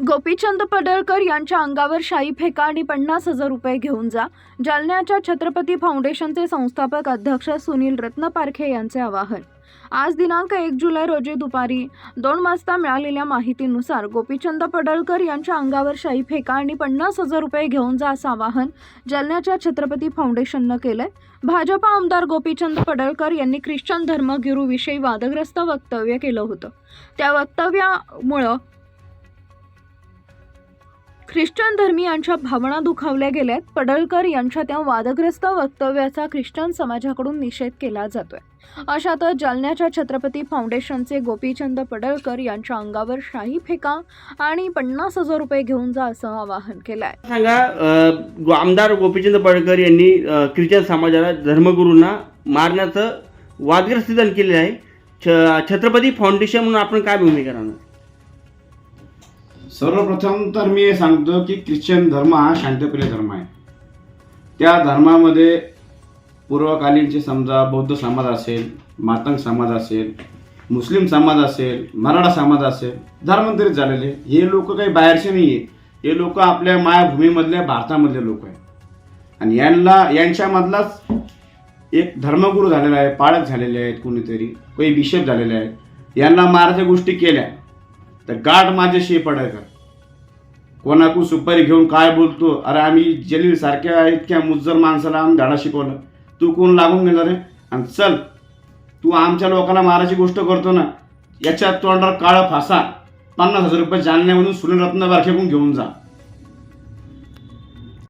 गोपीचंद पडळकर यांच्या अंगावर शाई फेका आणि पन्नास हजार रुपये घेऊन जा. जालन्याच्या छत्रपती फाउंडेशनचे संस्थापक अध्यक्ष सुनील रत्नपारखे यांचे आवाहन. आज दिनांक एक जुलै रोजी दुपारी दोन वाजता मिळालेल्या माहितीनुसार गोपीचंद पडळकर यांच्या अंगावर शाई फेका आणि पन्नास हजार रुपये घेऊन जा असं आवाहन जालन्याच्या छत्रपती फाउंडेशननं केलंय. भाजपा आमदार गोपीचंद पडळकर यांनी ख्रिश्चन धर्मगुरूविषयी वादग्रस्त वक्तव्य केलं होतं. त्या वक्तव्यामुळं ख्रिश्चन धर्मीयांच्या भावना दुखावल्या गेल्यात. पडळकर यांच्या त्या वादग्रस्त वक्तव्याचा ख्रिश्चन समाजाकडून निषेध केला जातोय. अशातच जालन्याच्या छत्रपती फाउंडेशनचे गोपीचंद पडळकर यांच्या अंगावर शाही फेका आणि पन्नास हजार रुपये घेऊन जा असं आवाहन केलंय. सांगा आमदार गोपीचंद पडळकर यांनी ख्रिश्चन समाजाला धर्मगुरूंना मारण्याचं वादग्रस्त केलेलं आहे. छ छत्रपती फाउंडेशन म्हणून आपण काय भूमिका राहणार? सर्वप्रथम तर मी हे सांगतो की ख्रिश्चन धर्म हा शांतप्रिय धर्म आहे. त्या धर्मामध्ये पूर्वकालीनचे समजा बौद्ध समाज असेल मातंग समाज असेल मुस्लिम समाज असेल मराठा समाज असेल धर्मांतरित झालेले हे लोक काही बाहेरचे नाही आहेत हे लोक आपल्या मायाभूमीमधल्या भारतामधले लोक आहेत. आणि यांना यांच्यामधलाच एक धर्मगुरू झालेला आहे पाळक झालेले आहेत कोणीतरी काही बिशप झालेले आहेत. यांना मारायच्या गोष्टी केल्या. तर गाठ माझ्याशी पडायचा कोणाकडून सुपारी घेऊन काय बोलतो? अरे आम्ही जलील सारख्या इतक्या मुज्जर माणसाला आम्ही धडा शिकवलं. तू कोण लागून घेणार रे? आणि चल तू आमच्या लोकांना मारायची गोष्ट करतो ना याच्या तोंडावर काळं फासा पन्नास हजार रुपये जालन्यामधून सुनील रत्न बारखेकून घेऊन जा.